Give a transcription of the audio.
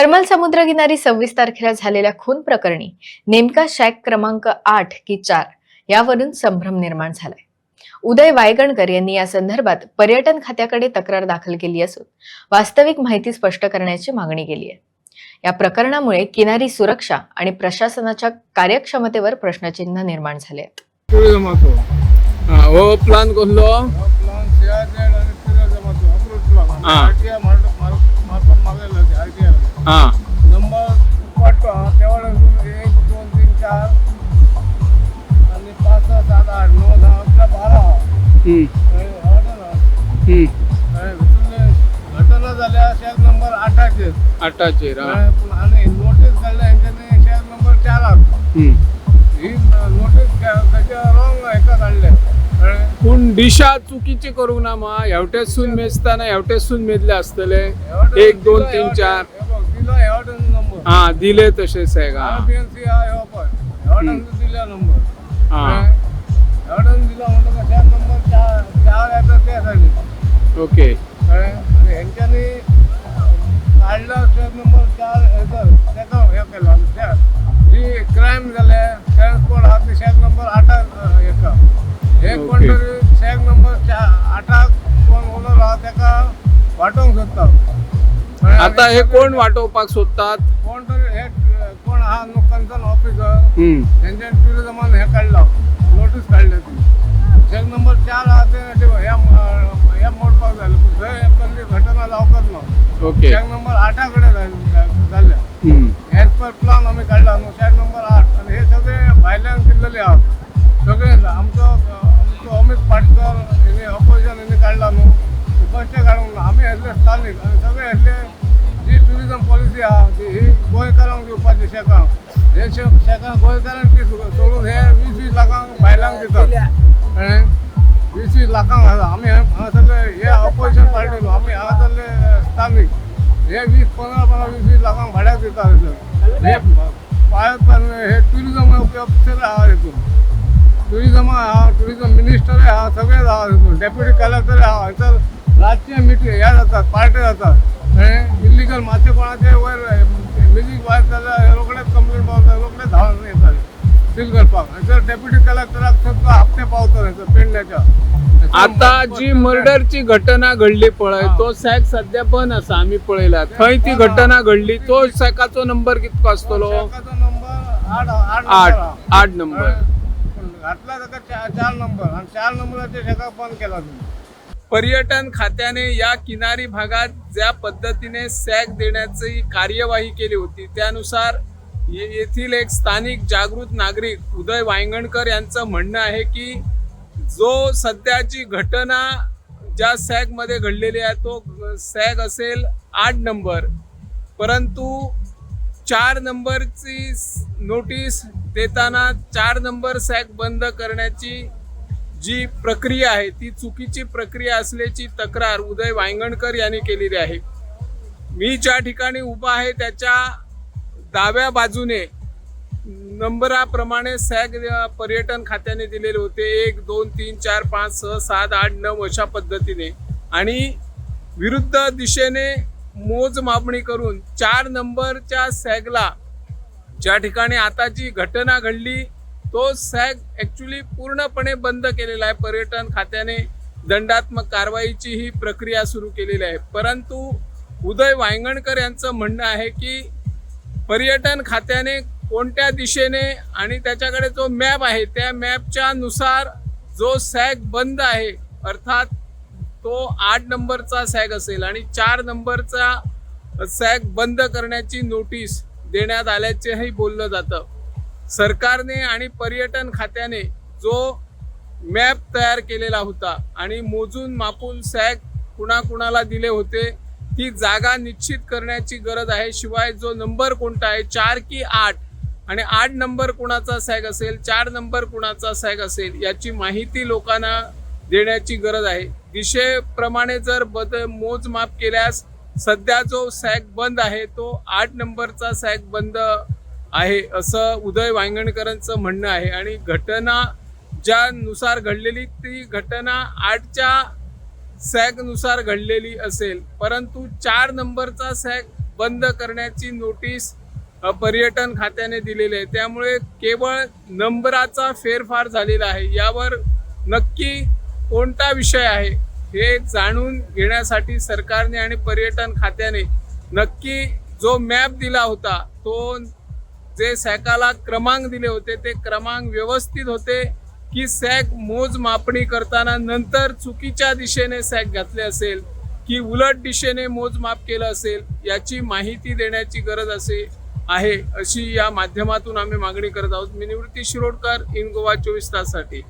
हर्मल समुद्रकिनारी सव्वीस तारखेला झालेल्या खून प्रकरणी नेमका शॅक क्रमांक आठ की चार यावरून संभ्रम निर्माण झालाय. उदय वायगणकर यांनी या संदर्भात पर्यटन खात्याकडे तक्रार दाखल केली असून वास्तविक माहिती स्पष्ट करण्याची मागणी केली आहे. या प्रकरणामुळे किनारी सुरक्षा आणि प्रशासनाच्या कार्यक्षमतेवर प्रश्नचिन्ह निर्माण झाले आहेत. प्लान प्लान हा. नंबर पाठवा तेवढं एक दोन तीन चार आणि पाच सहा सात आठ नऊ दहा अकरा बारा हम्म, आवडलं ना? हम्म. विसरले. घटना झाल्या शेअर नंबर आणि नोटीस काढल्या यांच्याने शेअर नंबर चार. ही नोटीस त्याच्या रॉंग एका काढल्या कळ्ळें? पूण दिशा चुकीची करूंक ना मा हेवटेसून मेजताना हेवटेसून मेजले आसतले एक दोन तीन चार हे नंबर. हा दिले तसे सॅग हा. आरबीएनसी हा ह्यो पण एवढं दिला नंबर. हा. एवढं दिला म्हणतो का त्या नंबर चार चार येतात त्यासाठी ओके. कळ्ळें? आणि ह्यांच्यानी काढला नंबर चार त्याचा हे केला. त्या जी क्राईम झाले ट्रान्सपोर्ट हा ते शेअर नंबर आठा एका. कोणतरी शेअर आता हे कोण वाटोवपाक सोदतात? कोण तरी हे कोण हा कन्सर्न ऑफिसर हम्म, त्यांच्या टुरिझमान हे काढला. नोटीस काढली ती. चेक नंबर चार हा ते ह्या मोडपाक झालं. पण थंय कसली घटना जावकच ना. ओके. चेक नंबर आठाकडे झाल- झाल्या हम्म, ॲज पर प्लान आम्ही काढला. न्हू चेक नंबर आठ. आणि हे सगळे भायल्यान केल्लेले आहात. सगळे आमचो आमचो अमित पाटकर हेणे ऑपोजिशन हेणे काढला न्हू शेकांक हे शे शेकांक गोंयकारांक ती सोडून हे वीस वीस लाखांक भायलांक दितात कळ्ळें? वीस वीस लाखांक आमी हे- हांगा सगळे हे ऑपोजिशन पार्टी आमी हांगा सगळे स्थानीक हे वीस पंदरा पंदरा वीस वीस लाखांक भाड्याक दितात थंय. हे पाळत हे टुरिझम ऑफिसर आहा हितून टुरिझम आहा टुरिझम मिनिस्टर आहा सगळेच आहा डेप्युटी कलेक्टर आहा हयसर रातचे मिटींग हे जातात पार्टी जातात इल्लीगल मातशे कोणाचे वयर म्युजीक वायज जाल्यार हे रोखडेच सील करपाक हयसर डेप्युटी कलेक्टराक सगळं हप्ते पावतात हयसर पेडण्याच्या. आता जी मर्डरची घटना घडली पळय तो सॅक सध्या बंद आसा आम्ही पळयला थंय ती घटना घडली तो सॅकाचो नंबर कितको आसतलो नंबर आठ आठ आठ. नंबर. घातला ताका चार नंबर. आणि चार नंबराचे शेकाक बंद केला तुम्ही. पर्यटन खात्याने या किनारी भागात ज्या पद्धतीने सॅग देण्याची कार्यवाही केली होती त्यानुसार येथील एक स्थानिक जागृत नागरिक उदय वायंगणकर यांचं म्हणणं आहे की जो सध्याची घटना ज्या सॅगमध्ये घडलेली आहे तो सॅग असेल आठ नंबर. परंतु चार नंबरची नोटीस देताना चार नंबर सॅग बंद करण्याची जी प्रक्रिया आहे ती चुकीची प्रक्रिया असल्याची तक्रार उदय वायंगणकर यांनी केलेली आहे. मी ज्या ठिकाणी उभा आहे त्याच्या डाव्या बाजूने नंबराप्रमाणे सॅग पर्यटन खात्याने दिलेले होते. एक दोन तीन चार पाच सहा सात आठ नऊ अशा पद्धतीने. आणि विरुद्ध दिशेने मोजमापणी करून चार नंबरच्या सॅगला ज्या ठिकाणी आता जी घटना घडली तो सॅग ॲक्च्युली पूर्णपणे बंद केलेला आहे. पर्यटन खात्याने दंडात्मक कारवाईची ही प्रक्रिया सुरू केलेली आहे. परंतु उदय वांगणकर यांचं म्हणणं आहे की पर्यटन खात्याने कोणत्या दिशेने आणि त्याच्याकडे जो मॅप आहे त्या मॅपच्या नुसार जो सॅग बंद आहे अर्थात तो आठ नंबरचा सॅग असेल आणि चार नंबरचा सॅग बंद करण्याची नोटीस देण्यात आल्याचेही बोललं जातं. सरकारने आणि पर्यटन खात्याने जो मॅप तयार केलेला होता आणि मोजून मापून सॅग कुणाकुणाला दिले होते ही जागा निश्चित करण्याची गरज आहे. शिवाय जो नंबर कोणता आहे? चार की आठ. आणि आठ नंबर कुणाचा सॅग असेल? चार नंबर कुणाचा सॅग असेल? याची माहिती लोकांना देण्याची गरज आहे. दिशेप्रमाणे जर बद मोजमाप केल्यास सध्या जो सॅग बंद आहे तो आठ नंबरचा सॅग बंद आहे असं उदय वांगणकरांचं म्हणणं आहे. आणि घटना ज्यानुसार घडलेली ती घटना आठच्या सॅगनुसार घडलेली असेल परंतु चार नंबरचा सॅग बंद करण्याची नोटीस पर्यटन खात्याने दिलेली आहे. त्यामुळे केवळ नंबराचा फेरफार झालेला आहे. यावर नक्की कोणता विषय आहे हे जाणून घेण्यासाठी सरकारने आणि पर्यटन खात्याने नक्की जो मॅप दिला होता तो जे सॅकाला क्रमांक दिले होते ते क्रमांक व्यवस्थित होते. की सॅक मोजमापणी करताना नंतर चुकीच्या दिशेने सॅक घातले असेल की उलट दिशेने मोजमाप केलं असेल याची माहिती देण्याची गरज असे आहे अशी या माध्यमातून आम्ही मागणी करत आहोत. मी निवृत्ती शिरोडकर इन गोवा चोवीस ताससाठी.